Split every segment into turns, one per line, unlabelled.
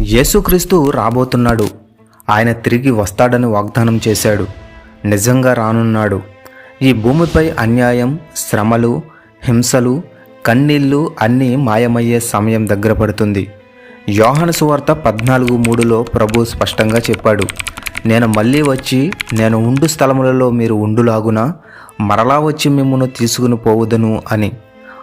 యేసుక్రీస్తు రాబోతున్నాడు. ఆయన తిరిగి వస్తాడని వాగ్దానం చేశాడు. నిజంగా రానున్నాడు. ఈ భూమిపై అన్యాయం శ్రమలు హింసలు కన్నీళ్ళు అన్నీ మాయమయ్యే సమయం దగ్గర పడుతుంది. యోహన సువార్త పద్నాలుగు మూడులో ప్రభు స్పష్టంగా చెప్పాడు. నేను మళ్ళీ వచ్చి నేను ఉండు స్థలములలో మీరు ఉండులాగున మరలా వచ్చి మిమ్మల్ని తీసుకుని పోవుదును అని.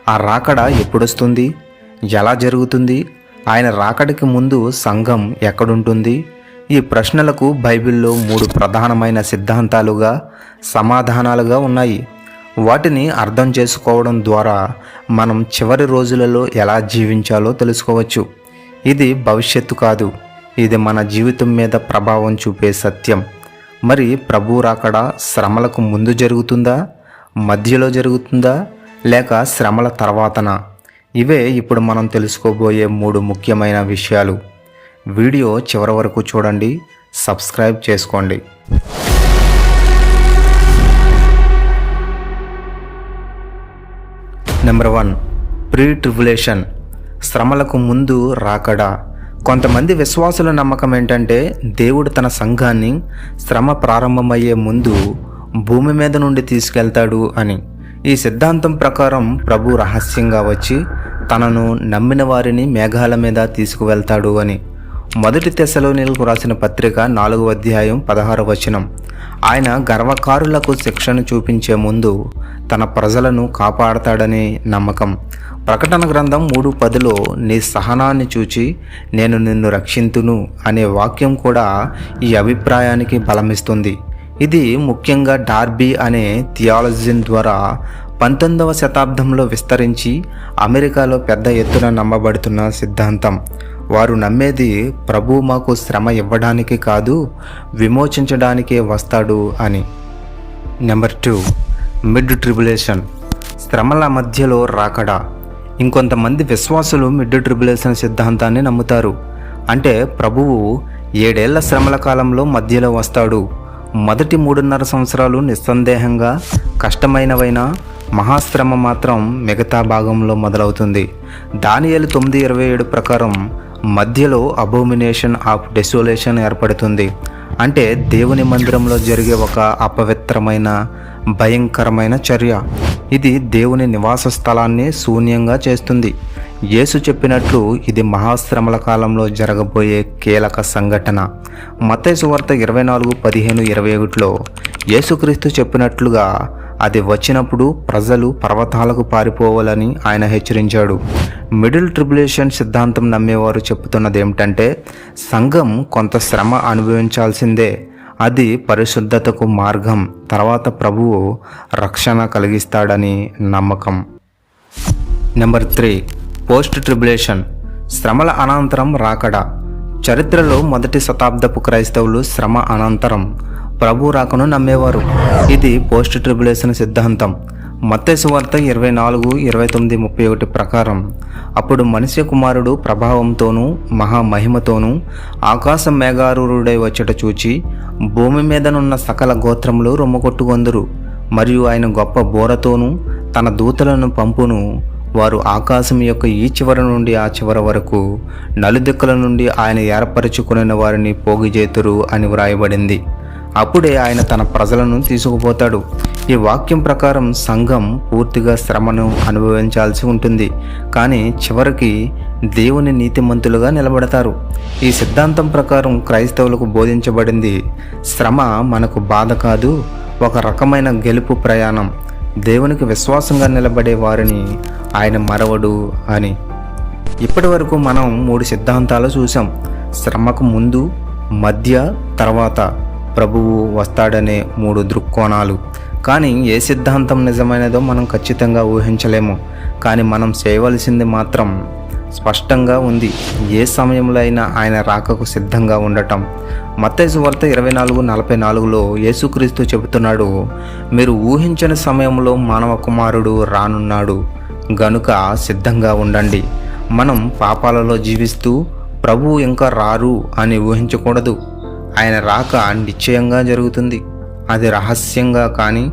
ఆ రాకడ ఎప్పుడొస్తుంది? ఎలా జరుగుతుంది? ఆయన రాకడికి ముందు సంఘం ఎక్కడుంటుంది? ఈ ప్రశ్నలకు బైబిల్లో మూడు ప్రధానమైన సిద్ధాంతాలుగా సమాధానాలుగా ఉన్నాయి. వాటిని అర్థం చేసుకోవడం ద్వారా మనం చివరి రోజులలో ఎలా జీవించాలో తెలుసుకోవచ్చు. ఇది భవిష్యత్తు కాదు. ఇది మన జీవితం మీద ప్రభావం చూపే సత్యం. మరి ప్రభు రాకడ శ్రమలకు ముందు జరుగుతుందా? మధ్యలో జరుగుతుందా? లేక శ్రమల తర్వాతనా? ఇవే ఇప్పుడు మనం తెలుసుకోబోయే మూడు ముఖ్యమైన విషయాలు. వీడియో చివరి వరకు చూడండి సబ్స్క్రైబ్ చేసుకోండి. నెంబర్ వన్ ప్రీ ట్రిబులేషన్ శ్రమలకు ముందు రాకడా. కొంతమంది విశ్వాసుల నమ్మకం ఏంటంటే దేవుడు తన సంఘాన్ని శ్రమ ప్రారంభమయ్యే ముందు భూమి మీద నుండి తీసుకెళ్తాడు అని. ఈ సిద్ధాంతం ప్రకారం ప్రభు రహస్యంగా వచ్చి తనను నమ్మిన వారిని మేఘాల మీద తీసుకువెళ్తాడు అని. మొదటి తెశలోనిలకు రాసిన పత్రిక నాలుగో అధ్యాయం పదహారు వచనం. ఆయన గర్వకారులకు శిక్షను చూపించే ముందు తన ప్రజలను కాపాడతాడనే నమ్మకం. ప్రకటన గ్రంథం మూడు పదిలో నీ సహనాన్ని చూచి నేను నిన్ను రక్షింతును అనే వాక్యం కూడా ఈ అభిప్రాయానికి బలమిస్తుంది. ఇది ముఖ్యంగా డార్బీ అనే థియాలజిన్ ద్వారా పంతొమ్మిదవ శతాబ్దంలో విస్తరించి అమెరికాలో పెద్ద ఎత్తున నమ్మబడుతున్న సిద్ధాంతం. వారు నమ్మేది ప్రభు మాకు శ్రమ ఇవ్వడానికి కాదు విమోచించడానికే వస్తాడు అని. Number two mid tribulation. శ్రమల మధ్యలో రాకడా. ఇంకొంతమంది విశ్వాసులు మిడ్ ట్రిబులేషన్ సిద్ధాంతాన్ని నమ్ముతారు. అంటే ప్రభువు ఏడేళ్ళ శ్రమల కాలంలో మధ్యలో వస్తాడు. మొదటి మూడున్నర సంవత్సరాలు నిస్సందేహంగా కష్టమైనవైనా మహాశ్రమ మాత్రం మిగతా భాగంలో మొదలవుతుంది. దానియలు తొమ్మిది ఇరవై ఏడు ప్రకారం మధ్యలో అబోమినేషన్ ఆఫ్ డెసోలేషన్ ఏర్పడుతుంది. అంటే దేవుని మందిరంలో జరిగే ఒక అపవిత్రమైన భయంకరమైన చర్య. ఇది దేవుని నివాస స్థలాన్ని శూన్యంగా చేస్తుంది. యేసు చెప్పినట్లు ఇది మహాశ్రమల కాలంలో జరగబోయే కీలక సంఘటన. మతేసు వార్త ఇరవై నాలుగు పదిహేను ఇరవై ఒకటిలో యేసుక్రీస్తు చెప్పినట్లుగా అది వచ్చినప్పుడు ప్రజలు పర్వతాలకు పారిపోవాలని ఆయన హెచ్చరించాడు. మిడిల్ ట్రిబులేషన్ సిద్ధాంతం నమ్మేవారు చెప్తున్నది ఏమిటంటే సంఘం కొంత శ్రమ అనుభవించాల్సిందే. అది పరిశుద్ధతకు మార్గం. తర్వాత ప్రభువు రక్షణ కలిగిస్తాడని నమ్మకం. Number three. పోస్ట్ ట్రిబులేషన్ శ్రమల అనంతరం రాకడా. చరిత్రలో మొదటి శతాబ్దపు క్రైస్తవులు శ్రమ అనంతరం. ప్రభు రాకను నమ్మేవారు. ఇది పోస్ట్ ట్రిబులేషన్ సిద్ధాంతం మత్స్యవార్త ఇరవై నాలుగు ఇరవై తొమ్మిది ముప్పై ఒకటి ప్రకారం. అప్పుడు మనిషి కుమారుడు ప్రభావంతోనూ మహామహిమతోనూ ఆకాశ మేఘారూరుడై వచ్చట చూచి భూమి మీదనున్న సకల గోత్రములు రొమ్మకొట్టుకొందురు మరియు ఆయన గొప్ప బోరతోనూ తన దూతలను పంపును. వారు ఆకాశం యొక్క ఈ చివర నుండి ఆ చివర వరకు నలుదిక్కుల నుండి ఆయన ఏర్పరచుకుని వారిని పోగుచేతురు అని వ్రాయబడింది. అప్పుడే ఆయన తన ప్రజలను తీసుకుపోతాడు. ఈ వాక్యం ప్రకారం సంఘం పూర్తిగా శ్రమను అనుభవించాల్సి ఉంటుంది. కానీ చివరికి దేవుని నీతిమంతులుగా నిలబడతారు. ఈ సిద్ధాంతం ప్రకారం క్రైస్తవులకు బోధించబడింది శ్రమ మనకు బాధ కాదు ఒక రకమైన గెలుపు ప్రయాణం. దేవునికి విశ్వాసంగా నిలబడే వారిని ఆయన మరవడు అని. ఇప్పటి వరకు మనం మూడు సిద్ధాంతాలు చూసాం శ్రమకు ముందు మధ్య తర్వాత. ప్రభువు వస్తాడనే మూడు దృక్కోణాలు. కానీ ఏ సిద్ధాంతం నిజమైనదో మనం ఖచ్చితంగా ఊహించలేము. కానీ మనం చేయవలసింది మాత్రం స్పష్టంగా ఉంది. ఏ సమయంలో అయినా ఆయన రాకకు సిద్ధంగా ఉండటం. మత్తయి వార్త ఇరవై నాలుగు నలభై నాలుగులో యేసుక్రీస్తు చెబుతున్నాడు మీరు ఊహించని సమయంలో మానవ కుమారుడు రానున్నాడు. గనుక సిద్ధంగా ఉండండి. మనం పాపాలలో జీవిస్తూ ప్రభువు ఇంకా రారు అని ఊహించకూడదు. ఆయన రాక నిశ్చయంగా జరుగుతుంది. అది రహస్యంగా కానీ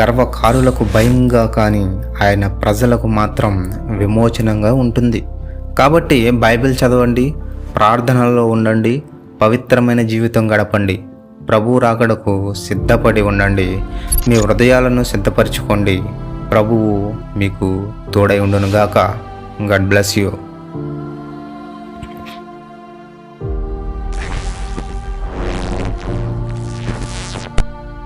గర్వకారులకు భయంగా కానీ ఆయన ప్రజలకు మాత్రం విమోచనంగా ఉంటుంది. కాబట్టి బైబిల్ చదవండి ప్రార్థనలో ఉండండి పవిత్రమైన జీవితం గడపండి. ప్రభు రాకడకు సిద్ధపడి ఉండండి. మీ హృదయాలను సిద్ధపరచుకోండి. ప్రభువు మీకు తోడై ఉండునుగాక. God bless you